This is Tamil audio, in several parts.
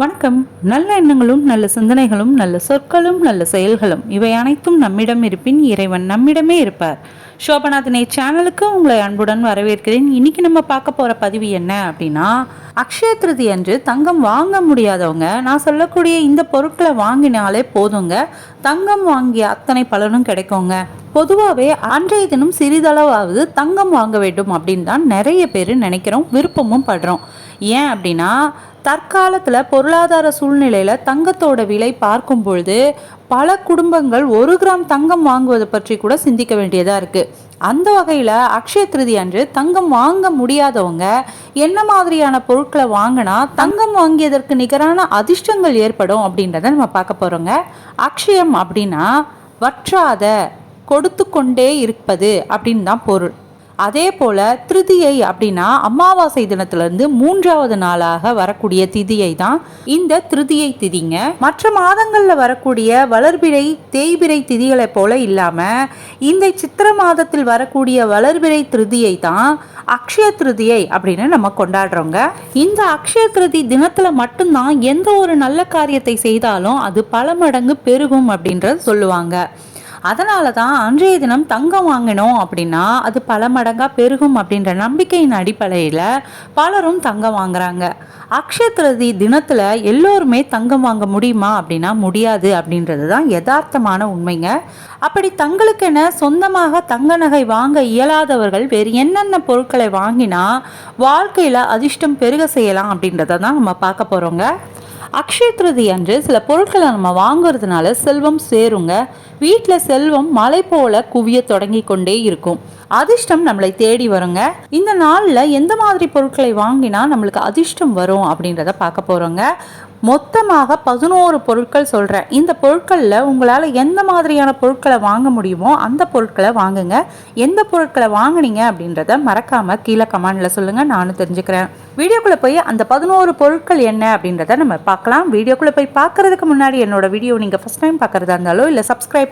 வணக்கம். நல்ல எண்ணங்களும் நல்ல சிந்தனைகளும் நல்ல சொற்களும் நல்ல செயல்களும் இவை அனைத்தும் நம்மிடம் இருப்பின் இறைவன் நம்மிடமே இருப்பார். சோபநாதனை சேனலுக்கு உங்களை அன்புடன் வரவேற்கிறேன். இன்னைக்கு நம்ம பார்க்க போகிற பதிவு என்ன அப்படின்னா அக்ஷய திருதி அன்று தங்கம் வாங்க முடியாதவங்க நான் சொல்லக்கூடிய இந்த பொருட்களை வாங்கினாலே போதுங்க. தங்கம் வாங்கிய அத்தனை பலனும் கிடைக்குங்க. பொதுவாகவே அன்றைய தினம் சிறிதளவாவது தங்கம் வாங்க வேண்டும் அப்படின்னு தான் நிறைய பேர் நினைக்கிறோம் விருப்பமும் படுறோம். ஏன் அப்படின்னா தற்காலத்தில் பொருளாதார சூழ்நிலையில் தங்கத்தோட விலை பார்க்கும் பொழுது பல குடும்பங்கள் ஒரு கிராம் தங்கம் வாங்குவது பற்றி கூட சிந்திக்க வேண்டியதாக இருக்குது அந்த வகையில் அக்ஷய திருதி அன்று தங்கம் வாங்க முடியாதவங்க என்ன மாதிரியான பொருட்களை வாங்கினா தங்கம் வாங்கியதற்கு நிகரான அதிர்ஷ்டங்கள் ஏற்படும் அப்படின்றத நம்ம பார்க்க போகிறோங்க அக்ஷயம் அப்படின்னா வற்றாத கொடுத்து கொண்டே இருப்பது அப்படின்னு தான் பொருள். அதே போல திருதியை அப்படின்னா அமாவாசை தினத்திலிருந்து மூன்றாவது நாளாக வரக்கூடிய திதியை தான் இந்த திருதியை திதிங்க. மற்ற மாதங்களில் வரக்கூடிய வளர்பிறை தேய்பிறை திதிகளை போல இல்லாமல் இந்த சித்திர மாதத்தில் வரக்கூடிய வளர்பிறை திருதியை தான் அக்ஷய திருதியை அப்படின்னு நம்ம கொண்டாடுறோங்க. இந்த அக்ஷய திருதி தினத்தில் மட்டும்தான் எந்த ஒரு நல்ல காரியத்தை செய்தாலும் அது பல மடங்கு பெருகும் அப்படின்றது சொல்லுவாங்க. அதனால தான் அன்றைய தினம் தங்கம் வாங்கினோம் அப்படின்னா அது பல மடங்காக பெருகும் அப்படின்ற நம்பிக்கையின் அடிப்படையில் பலரும் தங்கம் வாங்குறாங்க. அக்ஷய தினத்தில் எல்லோருமே தங்கம் வாங்க முடியுமா அப்படின்னா முடியாது அப்படின்றது தான் யதார்த்தமான உண்மைங்க. அப்படி தங்களுக்கென சொந்தமாக தங்க நகை வாங்க இயலாதவர்கள் வேறு என்னென்ன பொருட்களை வாங்கினா வாழ்க்கையில் அதிர்ஷ்டம் பெருக செய்யலாம் அப்படின்றத தான் நம்ம பார்க்க போகிறோங்க அக்ஷய திருதி அன்று சில பொருட்களை நம்ம வாங்குறதுனால செல்வம் சேருங்க. வீட்டில் செல்வம் மலை போல குவிய தொடங்கி கொண்டே இருக்கும். அதிர்ஷ்டம் நம்மளை தேடி வருங்க. இந்த நாளில் எந்த மாதிரி பொருட்களை வாங்கினா நம்மளுக்கு அதிர்ஷ்டம் வரும் அப்படின்றத பார்க்க போகிறோங்க மொத்தமாக பதினோரு பொருட்கள் சொல்கிறேன் இந்த பொருட்களில் உங்களால் எந்த மாதிரியான பொருட்களை வாங்க முடியுமோ அந்த பொருட்களை வாங்குங்க. எந்த பொருட்களை வாங்குனீங்க அப்படின்றத மறக்காமல் கீழே கமெண்டில் சொல்லுங்கள் நானும் தெரிஞ்சுக்கிறேன். வீடியோக்குள்ளே போய் அந்த பதினோரு பொருட்கள் என்ன அப்படின்றத நம்ம பார்க்கலாம். வீடியோக்குள்ளே போய் பார்க்குறதுக்கு முன்னாடி என்னோட வீடியோ நீங்கள் ஃபஸ்ட் டைம் பார்க்குறதா இருந்தாலோ இல்லை சப்ஸ்கிரைப்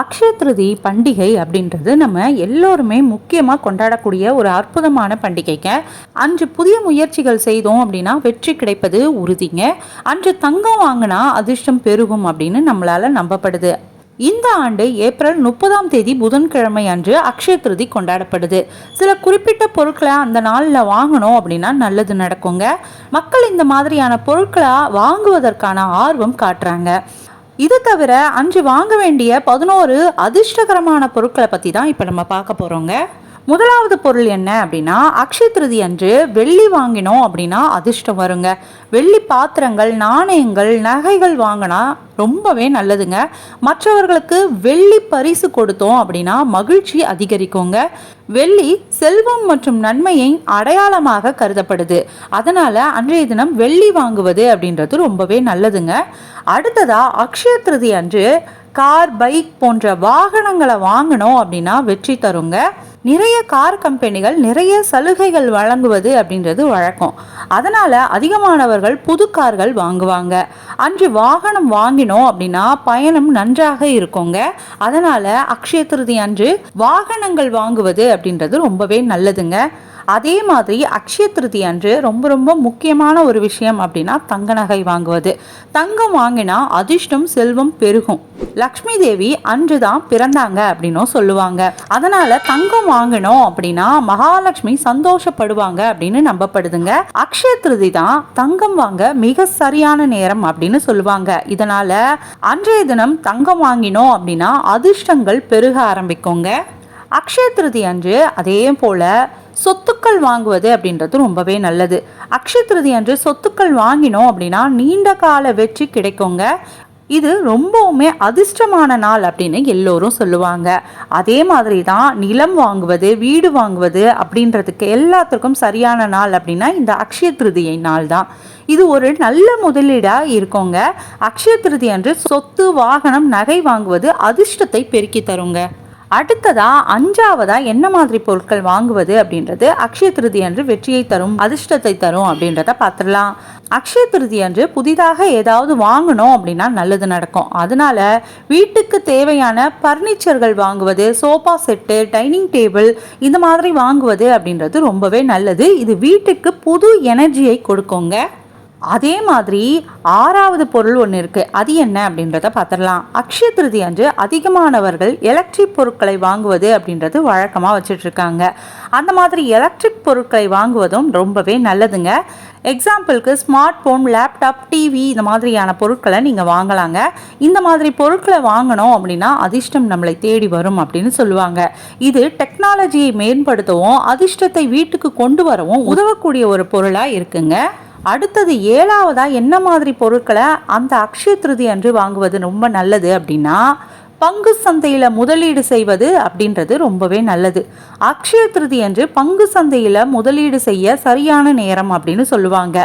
அக்ஷய திருதி பண்டிகை அப்படின்றது நம்ம எல்லோருமே முக்கியமாக கொண்டாடக்கூடிய ஒரு அற்புதமான பண்டிகைங்க. அன்று புதிய முயற்சிகள் செய்தோம் அப்படின்னா வெற்றி கிடைப்பது உறுதிங்க. அன்று தங்கம் வாங்கினா அதிர்ஷ்டம் பெருகும் அப்படின்னு நம்மளால் நம்பப்படுது. இந்த ஆண்டு ஏப்ரல் முப்பதாம் தேதி புதன்கிழமை அன்று அக்ஷய திருதி கொண்டாடப்படுது. சில குறிப்பிட்ட பொருட்களை அந்த நாளில் வாங்கணும் அப்படின்னா நல்லது நடக்குங்க. மக்கள் இந்த மாதிரியான பொருட்களை வாங்குவதற்கான ஆர்வம் காட்டுறாங்க. இது தவிர அன்று வாங்க வேண்டிய பதினோரு அதிர்ஷ்டகரமான பொருட்களை பற்றி தான் இப்போ நம்ம பார்க்க போகிறோங்க முதலாவது பொருள் என்ன அப்படின்னா அக்ஷய திருதி அன்று வெள்ளி வாங்கினோம் அப்படின்னா அதிர்ஷ்டம் வருங்க. வெள்ளி பாத்திரங்கள் நாணயங்கள் நகைகள் வாங்கினா ரொம்பவே நல்லதுங்க. மற்றவர்களுக்கு வெள்ளி பரிசு கொடுத்தோம் அப்படின்னா மகிழ்ச்சி அதிகரிக்குங்க. வெள்ளி செல்வம் மற்றும் நன்மையை அடையாளமாக கருதப்படுது. அதனால அன்றைய தினம் வெள்ளி வாங்குவது அப்படின்றது ரொம்பவே நல்லதுங்க. அடுத்ததா அக்ஷய திருதி அன்று கார் பைக் போன்ற வாகனங்களை வாங்கினோம் அப்படின்னா வெற்றி தருங்க. நிறைய கார் கம்பெனிகள் நிறைய சலுகைகள் வழங்குவது அப்படின்றது வழக்கம். அதனால் அதிகமானவர்கள் புது கார்கள் வாங்குவாங்க. அன்று வாகனம் வாங்கினோம் அப்படின்னா பயணம் நன்றாக இருக்குங்க. அதனால் அக்ஷய திருதி அன்று வாகனங்கள் வாங்குவது அப்படின்றது ரொம்பவே நல்லதுங்க. அதே மாதிரி அக்ஷய திருதி அன்று ரொம்ப ரொம்ப முக்கியமான ஒரு விஷயம் அப்படின்னா தங்க நகை வாங்குவது. தங்கம் வாங்கினா அதிர்ஷ்டம் செல்வம் பெருகும். லக்ஷ்மி தேவி அன்று தான் பிறந்தாங்க அப்படின்னும் சொல்லுவாங்க. அதனால தங்கம் வாங்கினோம் அப்படின்னா மகாலட்சுமி சந்தோஷப்படுவாங்க அப்படின்னு நம்பப்படுதுங்க. அக்ஷய திருதி தான் தங்கம் வாங்க மிக சரியான நேரம் அப்படின்னு சொல்லுவாங்க. இதனால அன்றைய தினம் தங்கம் வாங்கினோம் அப்படின்னா அதிர்ஷ்டங்கள் பெருக ஆரம்பிக்குங்க. அக்ஷய திருதி அன்று அதே போல சொத்துக்கள் வாங்குவது அப்படின்றது ரொம்பவே நல்லது. அக்ஷய திருதி அன்று சொத்துக்கள் வாங்கினோம் அப்படின்னா நீண்ட கால வெற்றி கிடைக்குங்க. இது ரொம்பவுமே அதிர்ஷ்டமான நாள் அப்படின்னு எல்லோரும் சொல்லுவாங்க. அதே மாதிரி தான் நிலம் வாங்குவது வீடு வாங்குவது அப்படின்றதுக்கு எல்லாத்துக்கும் சரியான நாள் அப்படின்னா இந்த அக்ஷய திருதியை நாள் தான். இது ஒரு நல்ல முதலீடாக இருக்கோங்க. அக்ஷய திருதி அன்று சொத்து வாகனம் நகை வாங்குவது அதிர்ஷ்டத்தை பெருக்கி தருங்க. அடுத்ததா அஞ்சாவதா என்ன மாதிரி பொருட்கள் வாங்குவது அப்படின்றது அக்ஷய திருதி அன்று வெற்றியை தரும் அதிர்ஷ்டத்தை தரும் அப்படின்றத பார்த்துடலாம். அக்ஷய திருதி அன்று புதிதாக ஏதாவது வாங்கணும் அப்படின்னா நல்லது நடக்கும். அதனால வீட்டுக்கு தேவையான பர்னிச்சர்கள் வாங்குவது சோஃபா செட்டு டைனிங் டேபிள் இந்த மாதிரி வாங்குவது அப்படின்றது ரொம்பவே நல்லது. இது வீட்டுக்கு புது எனர்ஜியை கொடுக்குங்க. அதே மாதிரி ஆறாவது பொருள் ஒன்று இருக்குது அது என்ன அப்படின்றத பார்த்துடலாம். அக்ஷய திருதி அன்று அதிகமானவர்கள் எலக்ட்ரிக் பொருட்களை வாங்குவது அப்படின்றது வழக்கமாக வச்சுட்ருக்காங்க. அந்த மாதிரி எலக்ட்ரிக் பொருட்களை வாங்குவதும் ரொம்பவே நல்லதுங்க. எக்ஸாம்பிளுக்கு ஸ்மார்ட் ஃபோன் லேப்டாப் டிவி இந்த மாதிரியான பொருட்களை நீங்கள் வாங்கலாங்க. இந்த மாதிரி பொருட்களை வாங்கணும் அப்படின்னா அதிர்ஷ்டம் நம்மளை தேடி வரும் அப்படின்னு சொல்லுவாங்க. இது டெக்னாலஜியை மேம்படுத்தவும் அதிர்ஷ்டத்தை வீட்டுக்கு கொண்டு வரவும் உதவக்கூடிய ஒரு பொருளாக இருக்குங்க. அடுத்தது ஏழாவதாக என்ன மாதிரி பொருட்களை அந்த அக்ஷய திருதி அன்று வாங்குவது ரொம்ப நல்லது அப்படின்னா பங்கு சந்தையில் முதலீடு செய்வது அப்படின்றது ரொம்பவே நல்லது. அக்ஷய திருதி அன்று பங்கு சந்தையில் முதலீடு செய்ய சரியான நேரம் அப்படின்னு சொல்லுவாங்க.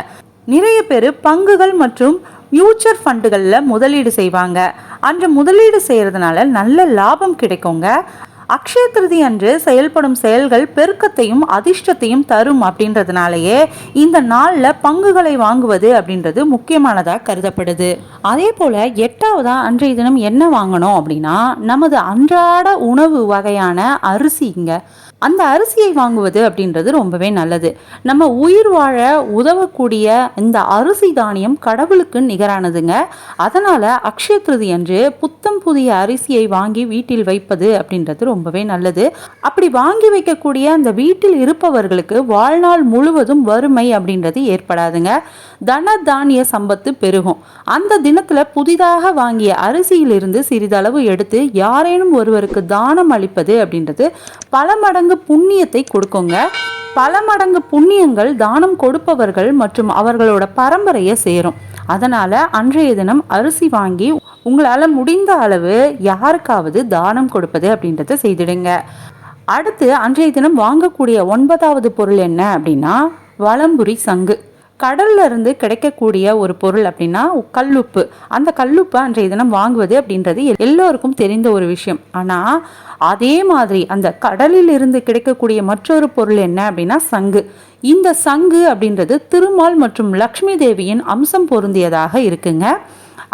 நிறைய பேர் பங்குகள் மற்றும் மியூச்சுவல் ஃபண்டுகளில் முதலீடு செய்வாங்க. அன்று முதலீடு செய்கிறதுனால நல்ல லாபம் கிடைக்குங்க. அக்ஷய திருதி அன்று செயல்படும் செயல்கள் பெருக்கத்தையும் அதிர்ஷ்டத்தையும் தரும் அப்படின்றதுனாலயே இந்த நாளில் பங்குகளை வாங்குவது அப்படின்றது முக்கியமானதாக கருதப்படுது. அதே போல் எட்டாவதா அன்றைய தினம் என்ன வாங்கணும் அப்படின்னா நமது அன்றாட உணவு வகையான அரிசிங்க. அந்த அரிசியை வாங்குவது அப்படின்றது ரொம்பவே நல்லது. நம்ம உயிர் வாழ உதவக்கூடிய இந்த அரிசி தானியம் கடவுளுக்கு நிகரானதுங்க. அதனால் அக்ஷய திருதி அன்று புத்தம் புதிய அரிசியை வாங்கி வீட்டில் வைப்பது அப்படின்றது ரொம்பவே நல்லது. அப்படி வாங்கி வைக்கக்கூடிய அந்த வீட்டில் இருப்பவர்களுக்கு வாழ்நாள் முழுவதும் வறுமை அப்படின்றது ஏற்படாதுங்க. தன தானிய சம்பத்து பெருகும். அந்த தினத்தில் புதிதாக வாங்கிய அரிசியிலிருந்து சிறிதளவு எடுத்து யாரேனும் ஒருவருக்கு தானம் அளிப்பது அப்படின்றது பல மடங்கு புண்ணியத்தை கொடுக்குங்க. பல மடங்கு புண்ணியங்கள் தானம் கொடுப்பவர்கள் மற்றும் அவர்களோட பரம்பரையை சேரும். அதனால அன்றைய தினம் அரிசி வாங்கி உங்களால் முடிந்த அளவு யாருக்காவது தானம் கொடுப்பது அப்படின்றத செய்திடுங்க. அடுத்து அன்றைய தினம் வாங்கக்கூடிய ஒன்பதாவது பொருள் என்ன அப்படின்னா வளம்புரி சங்கு. கடல்ல இருந்து கிடைக்கக்கூடிய ஒரு பொருள் அப்படின்னா கல்லுப்பு. அந்த கல்லுப்பு அன்றைய தினம் வாங்குவது அப்படின்றது எல்லோருக்கும் தெரிந்த ஒரு விஷயம். ஆனால் அதே மாதிரி அந்த கடலில் இருந்து கிடைக்கக்கூடிய மற்றொரு பொருள் என்ன அப்படின்னா சங்கு. இந்த சங்கு அப்படின்றது திருமால் மற்றும் லக்ஷ்மி தேவியின் அம்சம் பொருந்தியதாக இருக்குங்க.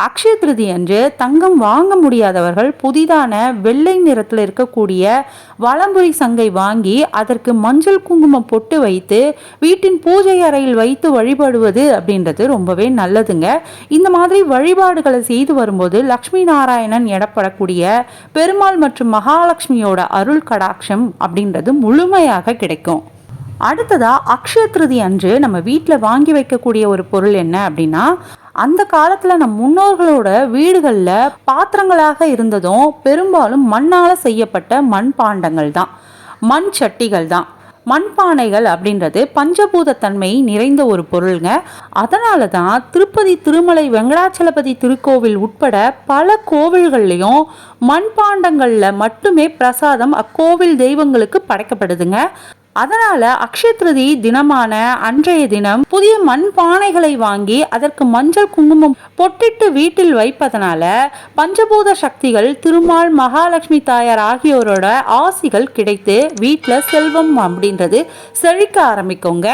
அக்ஷய திருதி அன்று தங்கம் வாங்க முடியாதவர்கள் புதிதான வெள்ளை நிறத்தில் இருக்கக்கூடிய வளம்புரி சங்கை வாங்கி அதற்கு மஞ்சள் குங்குமம் பொட்டு வைத்து வீட்டின் பூஜை அறையில் வைத்து வழிபடுவது அப்படின்றது ரொம்பவே நல்லதுங்க. இந்த மாதிரி வழிபாடுகளை செய்து வரும்போது லக்ஷ்மி நாராயணன் எடப்படக்கூடிய பெருமாள் மற்றும் மகாலட்சுமியோட அருள் கடாட்சம் அப்படின்றது முழுமையாக கிடைக்கும். அடுத்ததா அக்ஷய திருதி அன்று நம்ம வீட்டில் வாங்கி வைக்கக்கூடிய ஒரு பொருள் என்ன அப்படின்னா அந்த காலத்தில் நம் முன்னோர்களோட வீடுகளில் பாத்திரங்களாக இருந்ததும் பெரும்பாலும் மண்ணால் செய்யப்பட்ட மண்பாண்டங்கள் தான். மண் சட்டிகள் தான். மண்பானைகள் அப்படின்றது பஞ்சபூத தன்மை நிறைந்த ஒரு பொருளுங்க. அதனால தான் திருப்பதி திருமலை வெங்கடாச்சலபதி திருக்கோவில் உட்பட பல கோவில்கள்லையும் மண்பாண்டங்களில் மட்டுமே பிரசாதம் அக்கோவில் தெய்வங்களுக்கு படைக்கப்படுதுங்க. அதனால அக்ஷய திருதி தினமான அன்றைய தினம் புதிய மண் பானைகளை வாங்கி அதற்கு மஞ்சள் குங்குமம் பொட்டிட்டு வீட்டில் வைப்பதனால பஞ்சபூத சக்திகள் திருமால் மகாலட்சுமி தாயார் ஆகியோரோட ஆசிகள் கிடைத்து வீட்டில் செல்வம் அப்படின்றது செழிக்க ஆரம்பிக்கோங்க.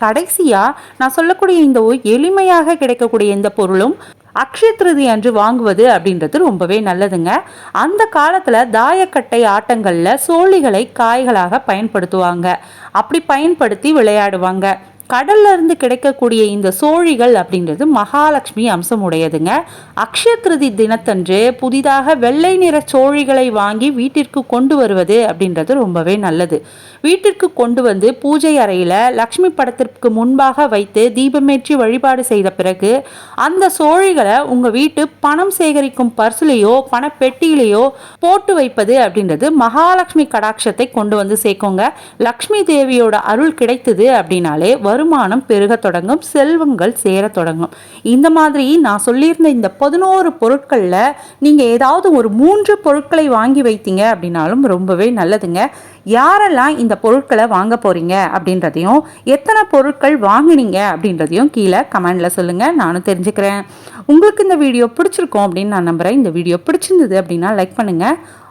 கடைசியா நான் சொல்லக்கூடிய இந்த எளிமையாக கிடைக்கக்கூடிய இந்த பொருளும் அக்ஷயத்ருதி அன்று வாங்குவது அப்படின்றது ரொம்பவே நல்லதுங்க. அந்த காலத்தில் தாயக்கட்டை ஆட்டங்களில் சோழிகளை காய்களாக பயன்படுத்துவாங்க. அப்படி பயன்படுத்தி விளையாடுவாங்க. கடல்ல இருந்து கிடைக்கக்கூடிய இந்த சோழிகள் அப்படின்றது மகாலட்சுமி அம்சம் உடையதுங்க அக்ஷயகிருதி தினத்தன்று புதிதாக வெள்ளை நிற சோழிகளை வாங்கி வீட்டிற்கு கொண்டு வருவது அப்படின்றது ரொம்பவே நல்லது. வீட்டிற்கு கொண்டு வந்து பூஜை அறையில் லக்ஷ்மி படத்திற்கு முன்பாக வைத்து தீபமேற்றி வழிபாடு செய்த பிறகு அந்த சோழிகளை உங்கள் வீட்டு பணம் சேகரிக்கும் பர்சுலேயோ பணப்பெட்டியிலேயோ போட்டு வைப்பது அப்படின்றது மகாலட்சுமி கடாட்சத்தை கொண்டு வந்து சேர்க்கோங்க. லக்ஷ்மி தேவியோட அருள் கிடைத்தது அப்படின்னாலே வரும் வருமானம் பெருக தொடங்கும் செல்வங்கள் சேர தொடங்கும். இந்த மாதிரி நான் சொல்லியிருந்த இந்த பதினோரு பொருட்களில் நீங்கள் ஏதாவது ஒரு மூன்று பொருட்களை வாங்கி வைத்தீங்க அப்படின்னாலும் ரொம்பவே நல்லதுங்க. யாரெல்லாம் இந்த பொருட்களை வாங்க போகிறீங்க அப்படின்றதையும் எத்தனை பொருட்கள் வாங்கினீங்க அப்படின்றதையும் கீழே கமெண்டில் சொல்லுங்கள் நானும் தெரிஞ்சுக்கிறேன். உங்களுக்கு இந்த வீடியோ பிடிச்சிருக்கும் அப்படின்னு நான் நம்புகிறேன் இந்த வீடியோ பிடிச்சிருந்தது அப்படின்னா லைக் பண்ணுங்கள்